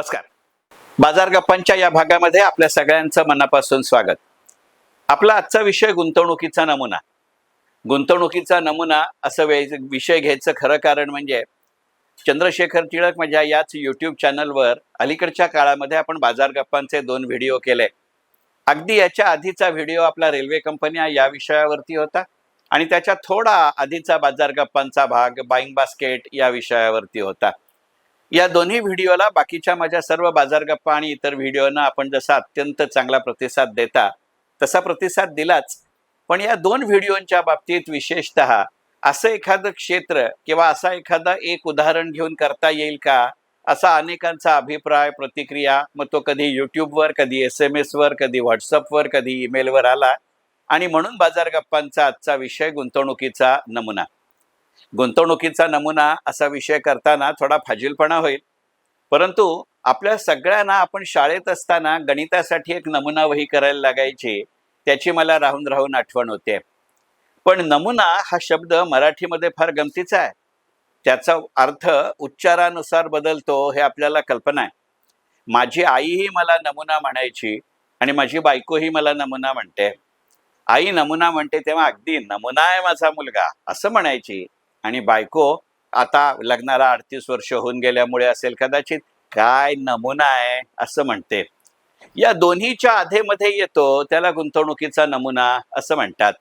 नमस्कार. बाजार गप्पांच्या या भागामध्ये आपल्या सगळ्यांचं मनापासून स्वागत. आपला आजचा विषय गुंतवणुकीचा नमुना. गुंतवणुकीचा नमुना असं वे- विषय घ्यायचं खरं कारण म्हणजे चंद्रशेखर टिळक माझ्या याच यूट्यूब चॅनलवर अलीकडच्या काळामध्ये आपण बाजार गप्पांचे दोन व्हिडिओ केले. अगदी याच्या आधीचा व्हिडिओ आपला रेल्वे कंपन्या या विषयावरती होता आणि त्याच्या थोडा आधीचा बाजार गप्पांचा भाग बाईंग बास्केट या विषयावरती होता. या दोन्ही व्हिडिओला बाकीच्या माझ्या सर्व बाजार गप्पा आणि इतर व्हिडिओना आपण जसा अत्यंत चांगला प्रतिसाद देता तसा प्रतिसाद दिलाच. पण या दोन व्हिडिओंच्या बाबतीत विशेषत असं एखादं क्षेत्र किंवा असा एखादा एक उदाहरण घेऊन करता येईल का? असा अनेकांचा अभिप्राय प्रतिक्रिया मग तो कधी यूट्यूबवर कधी एस एम एसवर कधी व्हॉट्सअपवर कधी ईमेलवर आला. आणि म्हणून बाजार गप्पांचा आजचा विषय गुंतवणुकीचा नमुना. गुंतवणुकीचा नमुना असा विषय करताना थोडा फाजीलपणा होईल. परंतु आपल्या सगळ्यांना आपण शाळेत असताना गणितासाठी एक नमुना वही करायला लागायची त्याची मला राहून राहून आठवण होते. पण नमुना हा शब्द मराठीमध्ये फार गमतीचा आहे. त्याचा अर्थ उच्चारानुसार बदलतो हे आपल्याला कल्पना आहे. माझी आईही मला नमुना म्हणायची आणि माझी बायकोही मला नमुना म्हणते. आई नमुना म्हणते तेव्हा अगदी नमुना आहे माझा मुलगा असं म्हणायची. आणि बायको आता लग्नाला अडतीस वर्ष होऊन गेल्यामुळे असेल कदाचित काय नमुना आहे असं म्हणते. या दोन्हीच्या आधेमध्ये येतो त्याला गुंतवणुकीचा नमुना असं म्हणतात.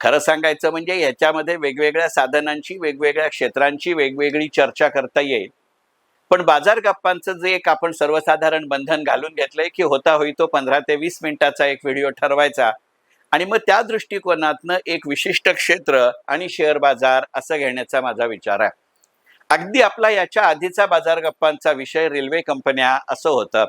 खरं सांगायचं म्हणजे याच्यामध्ये वेगवेगळ्या साधनांची वेगवेगळ्या क्षेत्रांची वेगवेगळी चर्चा करता येईल. पण बाजार गप्पांचं जे एक आपण सर्वसाधारण बंधन घालून घेतलंय की होता होई तो पंधरा ते वीस मिनिटाचा एक व्हिडिओ ठरवायचा आणि मग त्या दृष्टिकोनातनं एक विशिष्ट क्षेत्र आणि शेअर बाजार असं घेण्याचा माझा विचार आहे. अगदी आपला याच्या आधीचा बाजार गप्पांचा विषय रेल्वे कंपन्या असं होतं.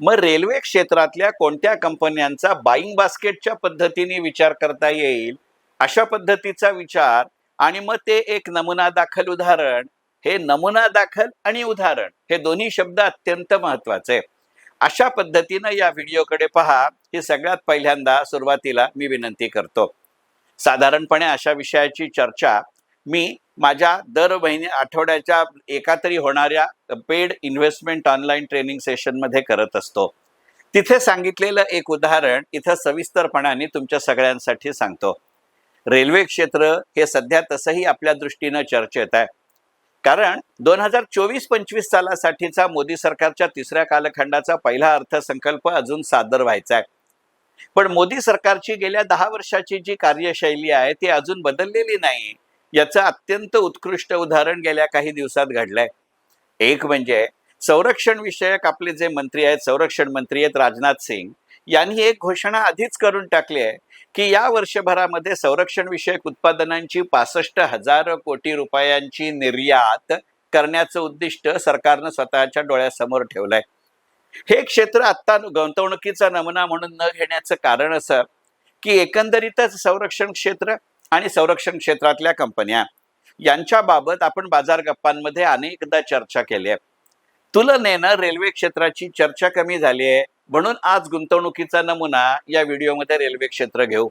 मग रेल्वे क्षेत्रातल्या कोणत्या कंपन्यांचा बाईंग बास्केटच्या पद्धतीने विचार करता येईल अशा पद्धतीचा विचार आणि मग ते एक नमुना दाखल उदाहरण हे नमुना दाखल आणि उदाहरण हे दोन्ही शब्द अत्यंत महत्त्वाचे अशा पद्धतीनं या व्हिडिओकडे पहा. हे सगळ्यात पहिल्यांदा सुरुवातीला मी विनंती करतो. साधारणपणे अशा विषयाची चर्चा मी माझ्या दर महिने आठवड्याच्या एका तरी होणाऱ्या पेड इन्व्हेस्टमेंट ऑनलाईन ट्रेनिंग सेशनमध्ये करत असतो. तिथे सांगितलेलं एक उदाहरण इथं सविस्तरपणाने तुमच्या सगळ्यांसाठी सांगतो. रेल्वे क्षेत्र हे सध्या तसंही आपल्या दृष्टीनं चर्चेत आहे. कारण दोन हजार चोवीस पंचवीस सालासाठीचा मोदी सरकारच्या तिसऱ्या कालखंडाचा पहिला अर्थसंकल्प अजून सादर व्हायचा आहे. पण मोदी सरकारची गेल्या दहा वर्षाची जी कार्यशैली आहे ती अजून बदललेली नाही. याचं अत्यंत उत्कृष्ट उदाहरण गेल्या काही दिवसात घडलंय. एक म्हणजे संरक्षण विषयक आपले जे मंत्री आहेत संरक्षण मंत्री आहेत राजनाथ सिंग यांनी एक घोषणा आधीच करून टाकली आहे की या वर्षभरामध्ये संरक्षण विषयक उत्पादनांची पासष्ट हजार कोटी रुपयांची निर्यात करण्याचं उद्दिष्ट सरकारनं स्वतःच्या डोळ्यासमोर ठेवलंय. हे क्षेत्र आत्ता गुंतवणुकीचा नमुना म्हणून न घेण्याचं कारण असं की एकंदरीतच संरक्षण क्षेत्र आणि संरक्षण क्षेत्रातल्या कंपन्या यांच्या बाबत आपण बाजार गप्पांमध्ये अनेकदा चर्चा केली आहे. तुलनेनं रेल्वे क्षेत्राची चर्चा कमी झाली आहे. म्हणून आज गुंतवणुकीचा नमुना या व्हिडिओमध्ये रेल्वे क्षेत्र घेऊ.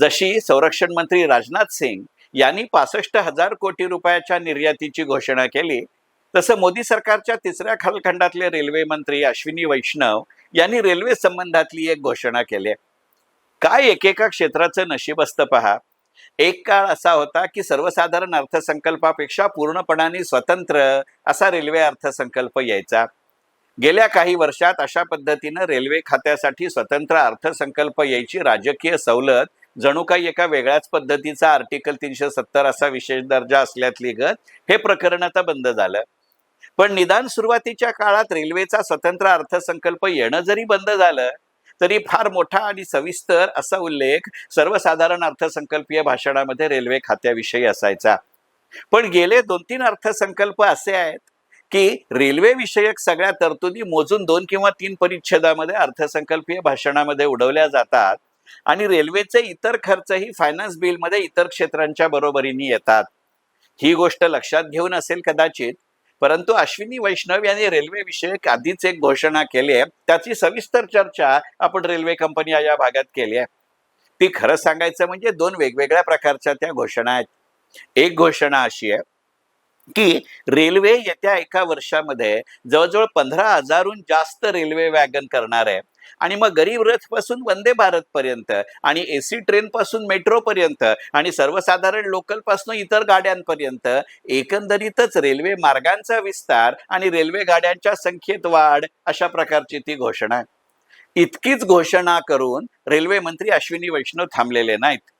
जशी संरक्षण मंत्री राजनाथ सिंग यांनी पासष्ट हजार कोटी रुपयाच्या निर्यातीची घोषणा केली तसं मोदी सरकारच्या तिसऱ्या कालखंडातले रेल्वे मंत्री अश्विनी वैष्णव यांनी रेल्वे संबंधातली एक घोषणा केली. काय एकेका क्षेत्राचं नशीब असतं पहा. एक काळ असा होता की सर्वसाधारण अर्थसंकल्पापेक्षा पूर्णपणाने स्वतंत्र असा रेल्वे अर्थसंकल्प यायचा. गेल्या काही वर्षात अशा पद्धतीनं रेल्वे खात्यासाठी स्वतंत्र अर्थसंकल्प यायची राजकीय सवलत जणू काही एका वेगळ्याच पद्धतीचा आर्टिकल तीनशे सत्तर असा विशेष दर्जा असल्यातली गत हे प्रकरण आता बंद झालं. पण निदान सुरुवातीच्या काळात रेल्वेचा स्वतंत्र अर्थसंकल्प येणं जरी बंद झालं तरी फार मोठा आणि सविस्तर असा उल्लेख सर्वसाधारण अर्थसंकल्पीय भाषणामध्ये रेल्वे खात्याविषयी असायचा. पण गेले दोन तीन अर्थसंकल्प असे आहेत की रेल्वे विषयक सगळ्या तरतुदी मोजून दोन किंवा तीन परिच्छेदामध्ये अर्थसंकल्पीय भाषणामध्ये उडवल्या जातात आणि रेल्वेचे इतर खर्चही फायनान्स बिलमध्ये इतर क्षेत्रांच्या बरोबरीने येतात. ही गोष्ट लक्षात घेऊन असेल कदाचित परंतु अश्विनी वैष्णव यांनी रेल्वे विषयक आधीच एक घोषणा केली आहे. त्याची सविस्तर चर्चा आपण रेल्वे कंपनी या भागात केली आहे. ती खरं सांगायचं म्हणजे दोन वेगवेगळ्या प्रकारच्या त्या घोषणा आहेत. एक घोषणा अशी आहे की रेल्वे येत्या एका वर्षामध्ये जवळजवळ पंधरा हजारहून जास्त रेल्वे वॅगन करणार आहे. आणि मग गरीब रथपासून वंदे भारत पर्यंत आणि एसी ट्रेन पासून मेट्रो पर्यंत आणि सर्वसाधारण लोकलपासून इतर गाड्यांपर्यंत एकंदरीतच रेल्वे मार्गांचा विस्तार आणि रेल्वे गाड्यांच्या संख्येत वाढ अशा प्रकारची ती घोषणा आहे. इतकीच घोषणा करून रेल्वे मंत्री अश्विनी वैष्णव थांबलेले नाहीत.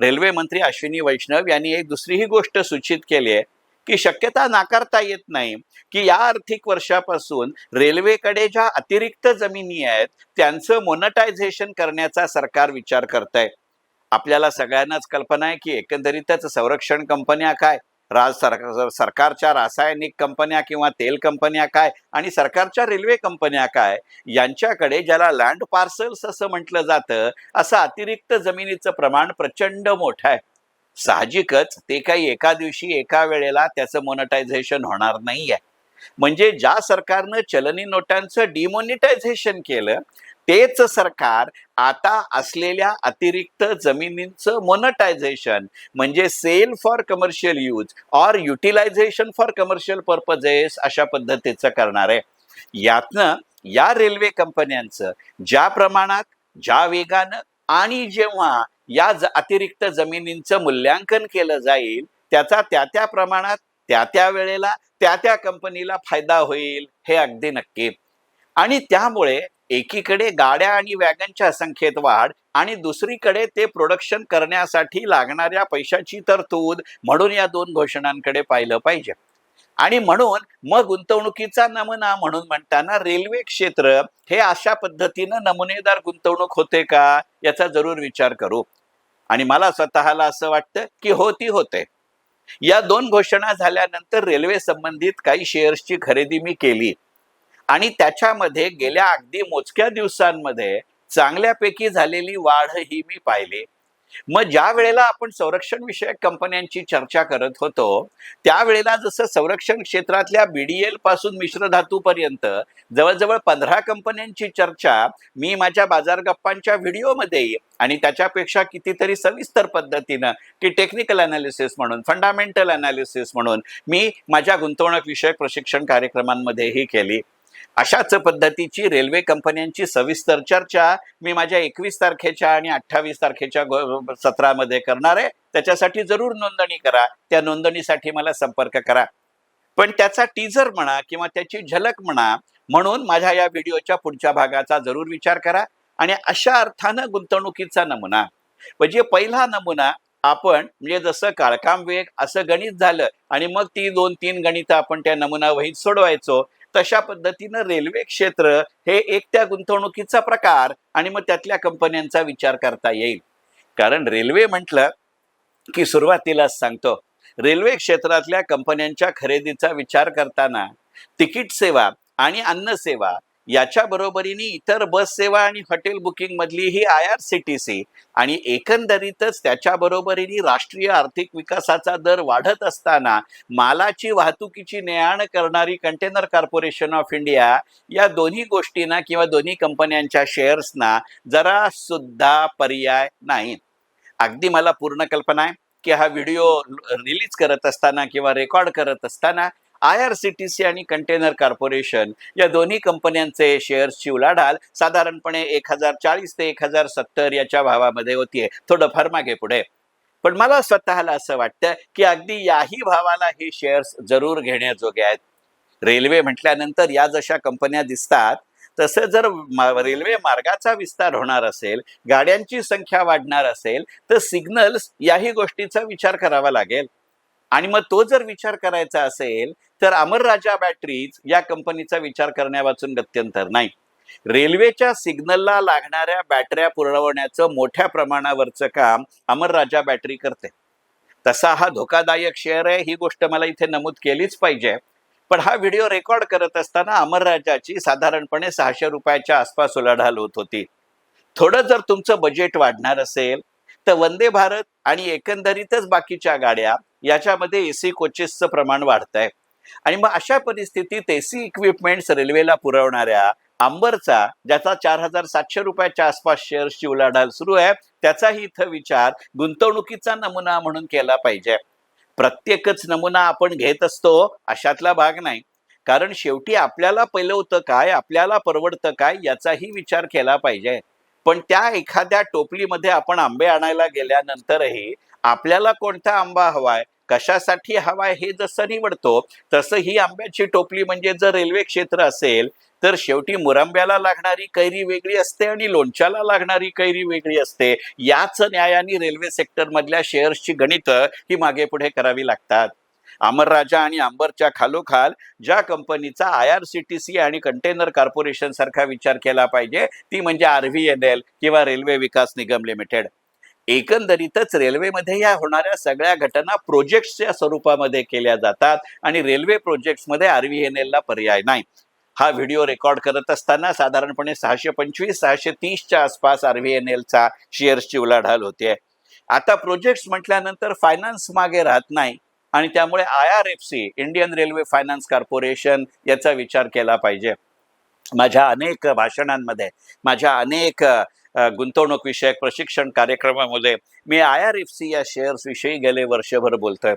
रेल्वे मंत्री अश्विनी वैष्णव यांनी एक दुसरीही गोष्ट सूचित केली आहे. की शक्यता नाकारता येत नाही की या आर्थिक वर्षापासून रेल्वेकडे ज्या अतिरिक्त जमिनी आहेत त्यांचं मोनटायझेशन करण्याचा सरकार विचार करत आहे आपल्याला सगळ्यांनाच कल्पना आहे की एकंदरीतच संरक्षण कंपन्या काय? राज सरकार सरकारच्या रासायनिक कंपन्या किंवा तेल कंपन्या काय? आणि सरकारच्या रेल्वे कंपन्या काय? यांच्याकडे ज्याला लँड पार्सल्स असं म्हटलं जातं असं अतिरिक्त जमिनीचं प्रमाण प्रचंड मोठं आहे. साहजिकच ते काही एका दिवशी एका वेळेला त्याचं मोनटायझेशन होणार नाहीये. म्हणजे ज्या सरकारनं चलनी नोटांचं डिमोनिटायझेशन केलं तेच सरकार आता असलेल्या अतिरिक्त जमिनींचं मोनटायझेशन म्हणजे sale for commercial use or utilization for commercial purposes अशा पद्धतीचं करणार आहे. यातनं या रेल्वे कंपन्यांचं ज्या प्रमाणात ज्या वेगानं आणि जेव्हा या ज- अतिरिक्त जमिनींचं मूल्यांकन केलं जाईल त्याचा त्या त्या प्रमाणात त्या त्या वेळेला त्या त्या कंपनीला फायदा होईल हे अगदी नक्की. आणि त्यामुळे एकीकडे गाड्या आणि वॅगनच्या संख्येत वाढ आणि दुसरीकडे ते प्रोडक्शन करण्यासाठी लागणाऱ्या पैशाची तरतूद म्हणून या दोन घोषणांकडे पाहिलं पाहिजे. आणि म्हणून मग गुंतवणुकीचा नमुना म्हणून म्हणताना रेल्वे क्षेत्र हे अशा पद्धतीनं नमुनेदार गुंतवणूक होते का याचा जरूर विचार करू. आणि मला स्वतःला असं वाटतं की हो ती होते. या दोन घोषणा झाल्यानंतर रेल्वे संबंधित काही शेअर्सची खरेदी मी केली. आणि त्याच्यामध्ये गेल्या अगदी मोजक्या दिवसांमध्ये चांगल्यापैकी झालेली वाढ ही मी पाहिली. मग ज्या वेळेला आपण संरक्षण विषयक कंपन्यांची चर्चा करत होतो त्यावेळेला जसं संरक्षण क्षेत्रातल्या बीडीएलपासून मिश्र धातूपर्यंत जवळजवळ पंधरा कंपन्यांची चर्चा मी माझ्या बाजार गप्पांच्या व्हिडिओमध्ये आणि त्याच्यापेक्षा कितीतरी सविस्तर पद्धतीनं की टेक्निकल अनालिसिस म्हणून फंडामेंटल अनालिसिस म्हणून मी माझ्या गुंतवणूक विषयक प्रशिक्षण कार्यक्रमांमध्येही केली. अशाच पद्धतीची रेल्वे कंपन्यांची सविस्तर चर्चा मी माझ्या एकवीस तारखेच्या आणि अठ्ठावीस तारखेच्या सत्रामध्ये करणार आहे. त्याच्यासाठी जरूर नोंदणी करा. त्या नोंदणीसाठी मला संपर्क करा. पण त्याचा टीजर म्हणा किंवा त्याची झलक म्हणा म्हणून माझ्या या व्हिडिओच्या पुढच्या भागाचा जरूर विचार करा. आणि अशा अर्थानं गुंतवणुकीचा नमुना. म्हणजे पहिला नमुना आपण म्हणजे जसं काळकाम वेग असं गणित झालं आणि मग ती दोन तीन गणितं आपण त्या नमुना वहीत सोडवायचो. तशा पद्धतीनं रेल्वे क्षेत्र हे एक त्या गुंतवणुकीचा प्रकार आणि मग त्यातल्या कंपन्यांचा विचार करता येईल. कारण रेल्वे म्हटलं की सुरुवातीलाच सांगतो रेल्वे क्षेत्रातल्या कंपन्यांच्या खरेदीचा विचार करताना तिकीट सेवा आणि अन्न सेवा याच्या बरोबरीने इतर बस सेवा आणि हॉटेल बुकिंग मधली ही I R C T C आणि एकंदरीतच त्याच्या बरोबरीने राष्ट्रीय आर्थिक विकासाचा दर वाढत असताना मालाची वाहतुकीची ने आण करणारी कंटेनर कॉर्पोरेशन ऑफ इंडिया या दोन्ही गोष्टींना किंवा दोन्ही कंपन्यांच्या शेअर्सना जरा सुद्धा पर्याय नाही. अगदी मला पूर्ण कल्पना आहे की हा व्हिडिओ रिलीज करत असताना किंवा रेकॉर्ड करत असताना I R C T C आणि कंटेनर कॉर्पोरेशन या दोन्ही कंपन्यांचे शेअर्सची उलाढाल साधारणपणे एक हजार चाळीस ते एक हजार सत्तर याच्या भावामध्ये होतीये. थोडंफार मागे पुढे. पण मला स्वतःला असं वाटतं की अगदी याही भावाला हे शेअर्स जरूर घेण्याजोगे आहेत. रेल्वे म्हटल्यानंतर या जशा कंपन्या दिसतात तसं जर मा- रेल्वे मार्गाचा विस्तार होणार असेल गाड्यांची संख्या वाढणार असेल तर सिग्नल्स याही गोष्टीचा विचार करावा लागेल. आणि मग तो जर विचार करायचा असेल तर अमर राजा बॅटरीज या कंपनीचा विचार करण्यावाचून गत्यंतर नाही. रेल्वेच्या सिग्नलला लागणाऱ्या बॅटऱ्या पुरवण्याचं मोठ्या प्रमाणावरचं काम अमर राजा बॅटरी करते. तसा हा धोकादायक शेअर आहे ही गोष्ट मला इथे नमूद केलीच पाहिजे. पण हा व्हिडिओ रेकॉर्ड करत असताना अमर राजाची साधारणपणे सहाशे रुपयाच्या आसपास उलाढाल होत होती. थोडं जर तुमचं बजेट वाढणार असेल तर वंदे भारत आणि एकंदरीतच बाकीच्या गाड्या याच्यामध्ये एसी कोचेसचं प्रमाण वाढत आहे आणि मग अशा परिस्थितीत एसी इक्विपमेंट्स रेल्वेला पुरवणाऱ्या अंबरचा ज्याचा चार हजार सातशे रुपयाच्या आसपास शेअर्सची उलाढाल सुरू आहे त्याचाही इथं विचार गुंतवणुकीचा नमुना म्हणून केला पाहिजे. प्रत्येकच नमुना आपण घेत असतो अशातला भाग नाही. कारण शेवटी आपल्याला पहिलं काय आपल्याला परवडतं काय याचाही विचार केला पाहिजे. पण त्या एखाद्या टोपलीमध्ये आपण आंबे आणायला गेल्यानंतरही आपल्याला कोणता आंबा हवाय कशासाठी हवाय हे जसं निवडतो तसं ही आंब्याची टोपली म्हणजे जर रेल्वे क्षेत्र असेल तर शेवटी मुरंब्याला लागणारी कैरी वेगळी असते आणि लोणच्याला लागणारी कैरी वेगळी असते. याच न्यायाने रेल्वे सेक्टर मधल्या शेअर्सची गणित ही मागे पुढे करावी लागतात. अमरराजा आणि अंबरच्या खालोखाल ज्या कंपनीचा I R C T C आणि कंटेनर कॉर्पोरेशन सारखा विचार केला पाहिजे ती म्हणजे आर व्ही एन एल किंवा रेल्वे विकास निगम लिमिटेड. एकंदरीतच रेल्वेमध्ये या होणाऱ्या सगळ्या घटना प्रोजेक्ट्सच्या स्वरूपामध्ये केल्या जातात आणि रेल्वे प्रोजेक्ट्समध्ये आर व्ही एन एलला पर्याय नाही. हा व्हिडिओ रेकॉर्ड करत असताना साधारणपणे सहाशे पंचवीस सहाशे तीसच्या आसपास आर व्ही एन एलचा शेअर्सची उलाढाल होते. आता प्रोजेक्ट्स म्हटल्यानंतर फायनान्स मागे राहत नाही आणि त्यामुळे I R F C Indian railway finance corporation याचा विचार केला पाहिजे. माझ्या अनेक भाषणांमध्ये माझ्या अनेक गुंतवणूक विषयक प्रशिक्षण कार्यक्रमामध्ये मी आय आर एफ सी या शेअर्स विषयी गेले वर्षभर बोलतोय.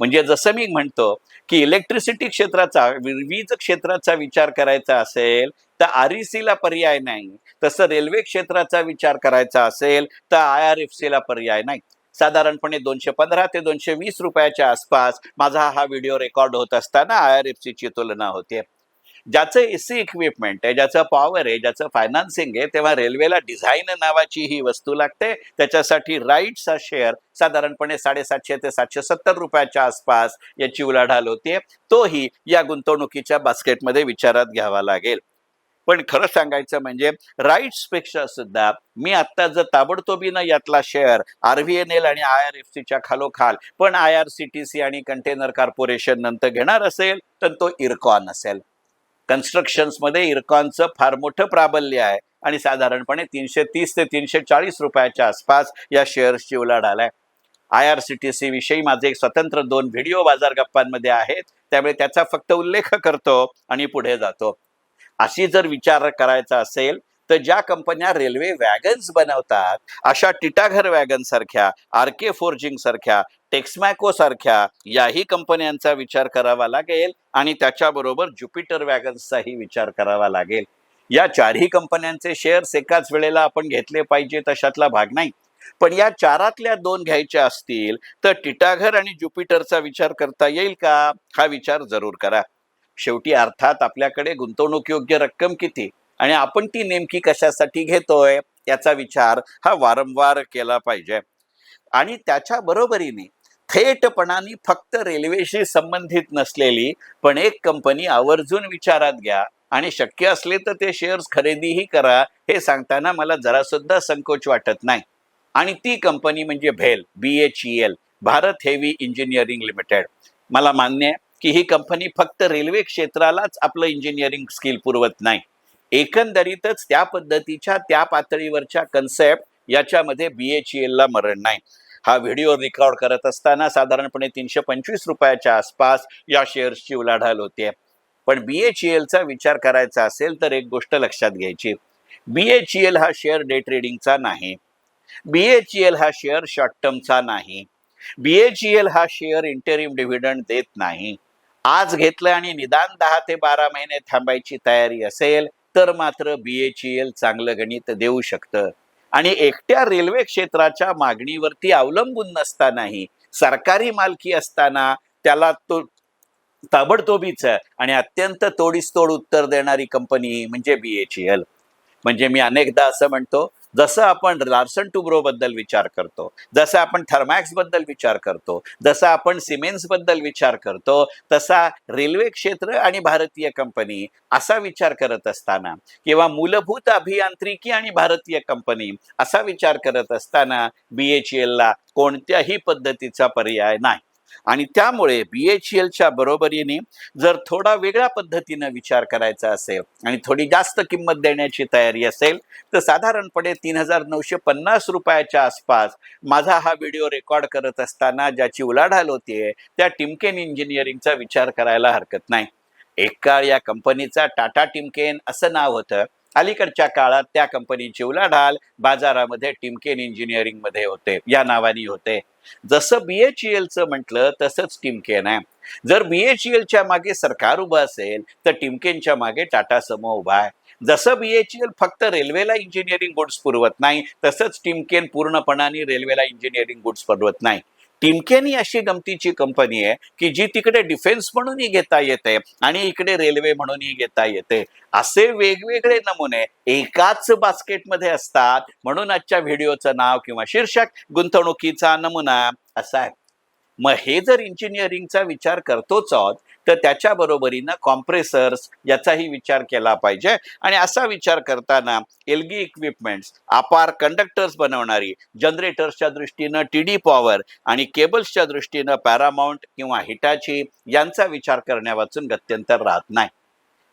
म्हणजे जसं मी म्हणतो की इलेक्ट्रिसिटी क्षेत्राचा वीज क्षेत्राचा विचार करायचा असेल तर आर ई ला पर्याय नाही. तसं रेल्वे क्षेत्राचा विचार करायचा असेल तर आय आर एफ ला पर्याय नाही. साधारणपणे दोनशे पंधरा ते दोनशे वीस रुपयाच्या आसपास माझा हा व्हिडिओ रेकॉर्ड होत असताना आय आर एफ सीची तुलना होते. ज्याचं एसी इक्विपमेंट आहे ज्याचं पॉवर आहे ज्याचं फायनान्सिंग आहे तेव्हा रेल्वेला डिझाईन नावाची ही वस्तू लागते. त्याच्यासाठी राईटचा शेअर साधारणपणे साडेसातशे ते सातशे सत्तर रुपयाच्या आसपास याची उलाढाल होते. तोही या गुंतवणुकीच्या बास्केटमध्ये विचारात घ्यावा लागेल. पण खरं सांगायचं म्हणजे राईट्सपेक्षा सुद्धा मी आता जर ताबडतोबीनं यातला share R V N L आणि आय आर एफ सीच्या खालोखाल पण I R C T C आणि कंटेनर कॉर्पोरेशन नंतर घेणार असेल तर तो इरकॉन असेल. कन्स्ट्रक्शन्समध्ये इरकॉनचं फार मोठं प्राबल्य आहे. आणि साधारणपणे तीनशे तीस ते तीनशे चाळीस रुपयाच्या आसपास या शेअर्सची उलाढाल आहे. I R C T C विषयी माझे एक स्वतंत्र दोन व्हिडिओ बाजार गप्पांमध्ये आहेत. त्यामुळे त्याचा फक्त उल्लेख करतो आणि पुढे जातो. अशी जर विचार करायचा असेल तर ज्या कंपन्या रेल्वे वॅगन्स बनवतात अशा टिटाघर वॅगन सारख्या आर के फोर्जिंग सारख्या टेक्समॅको सारख्या याही कंपन्यांचा विचार करावा लागेल आणि त्याच्याबरोबर ज्युपिटर वॅगन्सचाही विचार करावा लागेल. या चारही कंपन्यांचे शेअर्स एकाच वेळेला आपण घेतले पाहिजे तशातला भाग नाही. पण या चारातल्या दोन घ्यायच्या असतील तर टिटाघर आणि ज्युपिटरचा विचार करता येईल का? हा विचार जरूर करा. शेवटी अर्थात आपल्याकडे गुंतवणूक योग्य रक्कम किती आणि आपण ती नेमकी कशासाठी घेतोय याचा विचार हा वारंवार केला पाहिजे. आणि त्याच्या बरोबरीने थेटपणाने फक्त रेल्वेशी संबंधित नसलेली पण एक कंपनी आवर्जून विचारात घ्या आणि शक्य असले तर ते शेअर्स खरेदीही करा हे सांगताना मला जरा सुद्धा संकोच वाटत नाही. आणि ती कंपनी म्हणजे भेल B H E L Bharat heavy engineering limited मला मान्य आहे की ही कंपनी फक्त रेल्वे क्षेत्रालाच आपलं इंजिनिअरिंग स्किल पुरवत नाही. एकंदरीतच त्या पद्धतीच्या त्या पातळीवरच्या कन्सेप्ट याच्यामध्ये बी एच ई एलला मरण नाही. हा व्हिडिओ रेकॉर्ड करत असताना साधारणपणे तीनशे पंचवीस रुपयाच्या आसपास या शेअर्सची उलाढाल होते पण बी एच ई एलचा विचार करायचा असेल तर एक गोष्ट लक्षात घ्यायची. बी एच ई एल हा शेअर डे ट्रेडिंगचा नाही. बी एच ई एल हा शेअर शॉर्ट टर्मचा नाही. बी एच ई एल हा शेअर इंटरिम डिव्हिडंड देत नाही. आज घेतलं आणि निदान दहा ते बारा महिने थांबायची तयारी असेल तर मात्र बी एच ई एल चांगलं गणित देऊ शकतं. आणि एकट्या रेल्वे क्षेत्राच्या मागणीवरती अवलंबून नसतानाही सरकारी मालकी असताना त्याला तो ताबडतोबीच आणि अत्यंत तोडीस तोड उत्तर देणारी कंपनी म्हणजे बी एच एल म्हणजे मी अनेकदा असं म्हणतो जसं आपण लार्सन टुब्रो बद्दल विचार करतो जसं आपण थर्मॅक्सबद्दल विचार करतो जसं आपण सिमेन्सबद्दल विचार करतो तसा रेल्वे क्षेत्र आणि भारतीय कंपनी असा विचार करत असताना किंवा मूलभूत अभियांत्रिकी आणि भारतीय कंपनी असा विचार करत असताना बी एच एलला कोणत्याही पद्धतीचा पर्याय नाही. आणि त्यामुळे बी एच एलच्या बरोबरीने जर थोडा वेगळ्या पद्धतीनं विचार करायचा असेल आणि थोडी जास्त किंमत देण्याची तयारी असेल तर साधारणपणे तीन हजार नऊशे पन्नास रुपयाच्या आसपास माझा हा व्हिडिओ रेकॉर्ड करत असताना ज्याची उलाढाल होतीये त्या टिमकेन इंजिनिअरिंगचा विचार करायला हरकत नाही. एक काळ या कंपनीचा टाटा टिमकेन असं नाव होतं. अलीकडच्या काळात त्या कंपनीची उलाढाल बाजारामध्ये टिमकेन इंजिनिअरिंगमध्ये होते. या नावाने होते. जसं बीएचईएलचं म्हटलं तसंच टिमकेन. आहे जर बीएचईएलच्या मागे सरकार उभं असेल तर टिमकेनच्या मागे टाटा समूह उभा आहे. जसं बीएचईएल फक्त रेल्वेला इंजिनिअरिंग गुड्स पुरवत नाही तसंच टिमकेन पूर्णपणाने रेल्वेला इंजिनिअरिंग गुड्स पुरवत नाही. टिमकेनी अशी गमतीची कंपनी आहे की जी तिकडे डिफेन्स म्हणूनही घेता येते आणि इकडे रेल्वे म्हणूनही घेता येते. असे वेगवेगळे नमुने एकाच बास्केटमध्ये असतात. म्हणून आजच्या व्हिडिओचं नाव किंवा शीर्षक गुंतवणुकीचा नमुना असा आहे. मग हे जर इंजिनिअरिंगचा विचार करतोच आहोत तर त्याच्या बरोबरीनं कॉम्प्रेसर्स याचाही विचार केला पाहिजे. आणि असा विचार करताना एलगी इक्विपमेंट्स अपार कंडक्टर्स बनवणारी जनरेटर्सच्या दृष्टीनं टी डी पॉवर आणि केबल्सच्या दृष्टीनं पॅरामाऊंट किंवा हिटाची यांचा विचार करण्यावाचून गत्यंतर राहत नाही.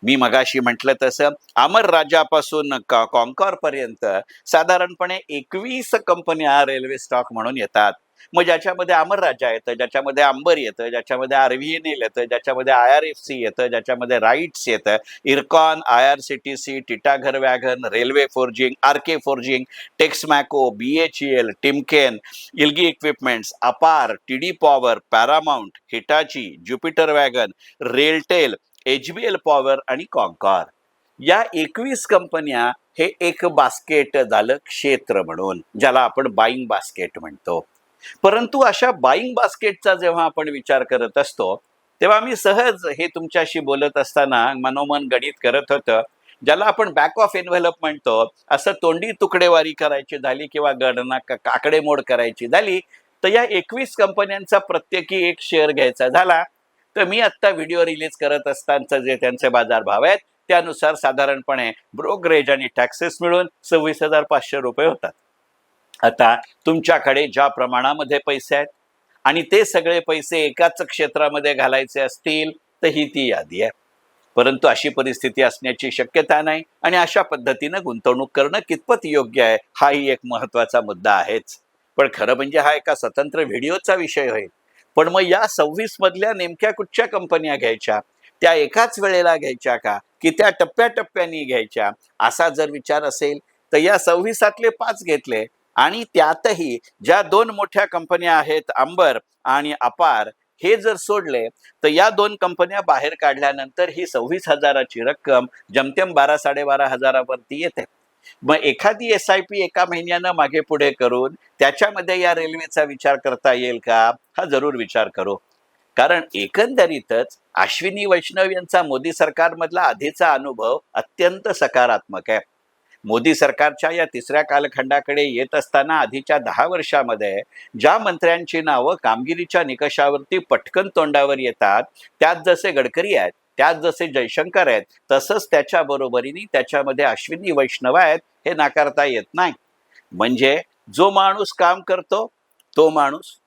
मी मगाशी म्हटलं तसं अमर राजापासून कॉन्कॉर पर्यंत साधारणपणे एकवीस कंपन्या रेल्वे स्टॉक म्हणून येतात. मग ज्याच्यामध्ये अमर राजा येतं ज्याच्यामध्ये अंबर येतं ज्याच्यामध्ये आर व्ही एन एल येतं ज्याच्यामध्ये आय आर एफ सी येतं ज्याच्यामध्ये राईट्स येतं Ircon I R C T C Titagarh wagon railway forging R K forging Texmaco B H E L Timken Elgi equipments Apar T D power Paramount Hitachi Jupiter wagon RailTel H B L power आणि कॉन्कॉर. या एकवीस कंपन्या हे एक basket झालं क्षेत्र म्हणून ज्याला आपण बाईंग बास्केट म्हणतो. परंतु अशा बाईंग बास्केटचा जेव्हा आपण विचार करत असतो तेव्हा मी सहज हे तुमच्याशी बोलत असताना मनोमन गणित करत होतं ज्याला आपण बॅक ऑफ एनव्हलप म्हणतो. असं तोंडी तुकडेवारी करायची झाली किंवा गणना क- आकडेमोड करायची झाली तर या एकवीस कंपन्यांचा प्रत्येकी एक शेअर घ्यायचा झाला. तर मी आत्ता व्हिडिओ रिलीज करत असताना जे त्यांचे बाजारभाव आहेत त्यानुसार साधारणपणे ब्रोकरेज आणि टॅक्सेस मिळून सव्वीस हजार पाचशे रुपये होतात. आता तुमच्याकडे ज्या प्रमाणामध्ये पैसे आहेत आणि ते सगळे पैसे एकाच क्षेत्रामध्ये घालायचे असतील तर ही ती यादी आहे. परंतु अशी परिस्थिती असण्याची शक्यता नाही आणि अशा पद्धतीनं गुंतवणूक करणं कितपत योग्य आहे हाही एक महत्त्वाचा मुद्दा आहेच. पण खरं म्हणजे हा एका स्वतंत्र व्हिडिओचा विषय होईल. पण मग या सव्वीस मधल्या नेमक्या कुठच्या कंपन्या घ्यायच्या? त्या एकाच वेळेला घ्यायच्या का? की त्या टप्प्याटप्प्याने घ्यायच्या? असा जर विचार असेल तर या सव्वीसातले पाच घेतले आणि त्यातही ज्या दोन मोठ्या कंपन्या आहेत अंबर आणि अपार हे जर सोडले तर या दोन कंपन्या बाहेर काढल्यानंतर ही सव्वीस हजाराची रक्कम जमतेम बारा साडेबारा हजारावरती येते. मग एखादी एस आय पी एका महिन्यानं मागे पुढे करून त्याच्यामध्ये या रेल्वेचा विचार करता येईल का? हा जरूर विचार करू. कारण एकंदरीतच अश्विनी वैष्णव यांचा मोदी सरकारमधला आधीचा अनुभव अत्यंत सकारात्मक आहे. मोदी सरकारच्या या तिसऱ्या कालखंडाकडे येत असताना आधीच्या दहा वर्षामध्ये ज्या मंत्र्यांची नावं कामगिरीच्या निकषावरती पटकन तोंडावर येतात त्यात जसे गडकरी आहेत त्यात जसे जयशंकर आहेत तसंच त्याच्या बरोबरीने त्याच्यामध्ये अश्विनी वैष्णव आहेत हे नाकारता येत नाही. म्हणजे जो माणूस काम करतो तो माणूस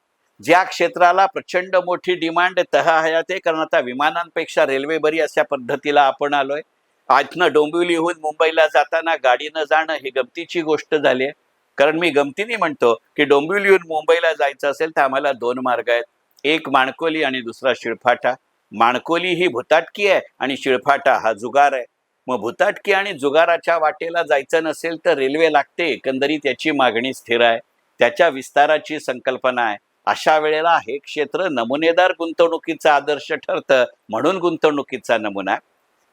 ज्या क्षेत्राला प्रचंड मोठी डिमांड तह हयाते कारण आता विमानांपेक्षा रेल्वे बरी अशा पद्धतीला आपण आलोय. आजनं डोंबिवलीहून मुंबईला जाताना गाडीनं जाणं ही गमतीची गोष्ट झाली आहे. कारण मी गमतीने म्हणतो की डोंबिवलीहून मुंबईला जायचं असेल तर आम्हाला दोन मार्ग आहेत. एक माणकोली आणि दुसरा शिळफाटा. माणकोली ही भुताटकी आहे आणि शिळफाटा हा जुगार आहे. मग भुताटकी आणि जुगाराच्या वाटेला जायचं नसेल तर रेल्वे लागते एकंदरीत याची मागणी स्थिर आहे. त्याच्या विस्ताराची संकल्पना आहे. अशा वेळेला हे क्षेत्र नमुनेदार गुंतवणुकीचा आदर्श ठरतं म्हणून गुंतवणुकीचा नमुना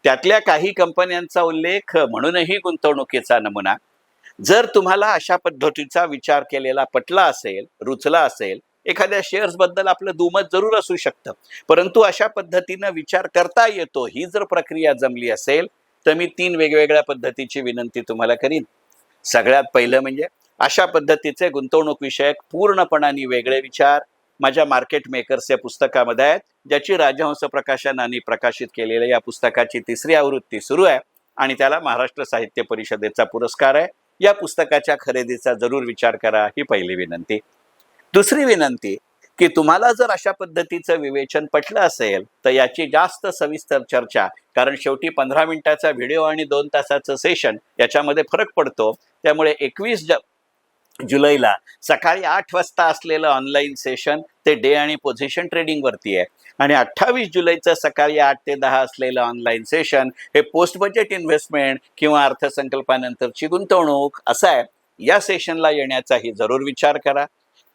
त्यातल्या काही कंपन्यांचा उल्लेख म्हणूनही गुंतवणुकीचा नमुना. जर तुम्हाला अशा पद्धतीचा विचार केलेला पटला असेल रुचला असेल एखाद्या शेअर्सबद्दल आपलं दुमत जरूर असू शकतं. परंतु अशा पद्धतीनं विचार करता येतो ही जर प्रक्रिया जमली असेल तर मी तीन वेगवेगळ्या पद्धतीची विनंती तुम्हाला करीन. सगळ्यात पहिलं म्हणजे अशा पद्धतीचे गुंतवणूक विषयक पूर्णपणाने वेगळे विचार माझ्या मार्केट मेकर्स या पुस्तकामध्ये आहेत ज्याची राजहंस प्रकाशनाने प्रकाशित केलेल्या या पुस्तकाची तिसरी आवृत्ती सुरू आहे आणि त्याला महाराष्ट्र साहित्य परिषदेचा पुरस्कार आहे. या पुस्तकाच्या खरेदीचा जरूर विचार करा ही पहिली विनंती. दुसरी विनंती की तुम्हाला जर अशा पद्धतीचं विवेचन पटलं असेल तर याची जास्त सविस्तर चर्चा कारण शेवटी पंधरा मिनिटाचा व्हिडिओ आणि दोन तासाचं सेशन याच्यामध्ये फरक पडतो. त्यामुळे एकवीस ज जुलैला. सकाळी आठ वाजता असलेलं ऑनलाईन सेशन ते डे आणि पोझिशन ट्रेडिंगवरती आहे. आणि अठ्ठावीस जुलैचं सकाळी आठ ते दहा असलेलं ऑनलाईन सेशन हे पोस्ट बजेट इन्व्हेस्टमेंट किंवा अर्थसंकल्पानंतरची गुंतवणूक असं आहे. या सेशनला येण्याचाही जरूर विचार करा.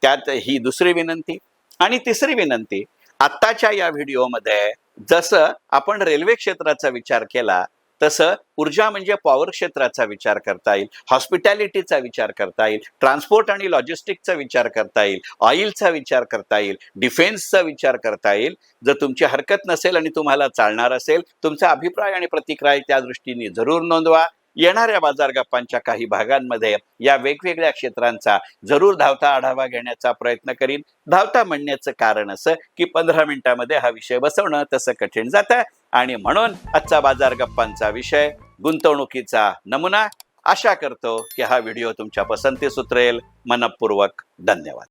त्यात ही दुसरी विनंती. आणि तिसरी विनंती आत्ताच्या या व्हिडिओमध्ये जसं आपण रेल्वे क्षेत्राचा विचार केला तसं ऊर्जा म्हणजे पॉवर क्षेत्राचा विचार करता येईल हॉस्पिटॅलिटीचा विचार करता येईल ट्रान्सपोर्ट आणि लॉजिस्टिकचा विचार करता येईल ऑइलचा विचार करता येईल डिफेन्सचा विचार करता येईल. जर तुमची हरकत नसेल आणि तुम्हाला चालणार असेल तुमचा अभिप्राय आणि प्रतिक्राय त्या दृष्टीने जरूर नोंदवा. येणाऱ्या बाजार गप्पांच्या काही भागांमध्ये या वेगवेगळ्या क्षेत्रांचा जरूर धावता आढावा घेण्याचा प्रयत्न करीन. धावता म्हणण्याचं कारण असं की पंधरा मिनिटामध्ये हा विषय बसवणं तसं कठीण जातं. आणि म्हणून आजचा बाजार गप्पांचा विषय गुंतवणुकीचा नमुना. आशा करतो की हा व्हिडिओ तुमच्या पसंतीस उतरेल. मनपूर्वक धन्यवाद.